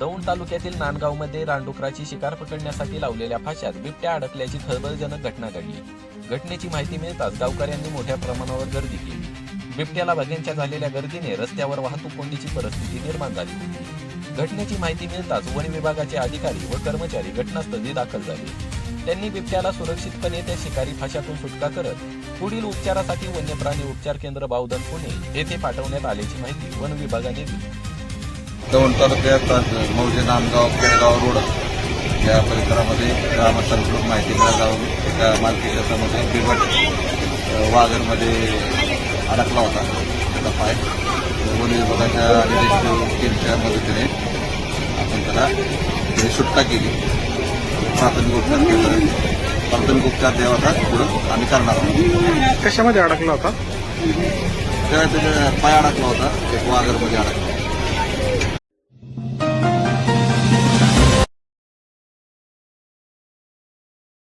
तालुक्यातील नांदगावमध्ये रानडुकराची शिकार पकडण्यासाठी लावलेल्या फाशात बिबट्या अडकल्याची खळबळजनक घटना घडली. घटनेची माहिती मिळताच गावकऱ्यांनी मोठ्या प्रमाणावर गर्दी केली. बिबट्याला बघ्यांच्या झालेल्या गर्दीने रस्त्यावर वाहतूक कोंडीची परिस्थिती निर्माण झाली. होती घटनेची माहिती मिळताच वन विभागाचे अधिकारी व कर्मचारी घटनास्थळी दाखल झाले. त्यांनी बिबट्याला सुरक्षितपणे त्या शिकारी फाशातून सुटका करत पुढील उपचारासाठी वन्यप्राणी उपचार केंद्र बावधन पुणे येथे पाठवण्यात आल्याची माहिती वन विभागाने दिली. दौंड तालुक्यात मौजे नांदगाव केडगाव रोड या परिसरामध्ये ग्रामस्थांकडून माहिती मिळाली. त्या मालकी क्षेत्रामध्ये बिबट वाघरमध्ये अडकला होता. त्याचा पाय वन विभागाच्या डिटेक्टिव्ह टीमच्या मदतीने आपण त्याला सुटका केली. प्राथमिक उपचार केंद्र प्राथमिक उपचार देवाचा पुढं आम्ही करणार आहोत. कशामध्ये अडकला होता? त्या त्याच्या पाय अडकला होता. एक वाघरमध्ये अडकला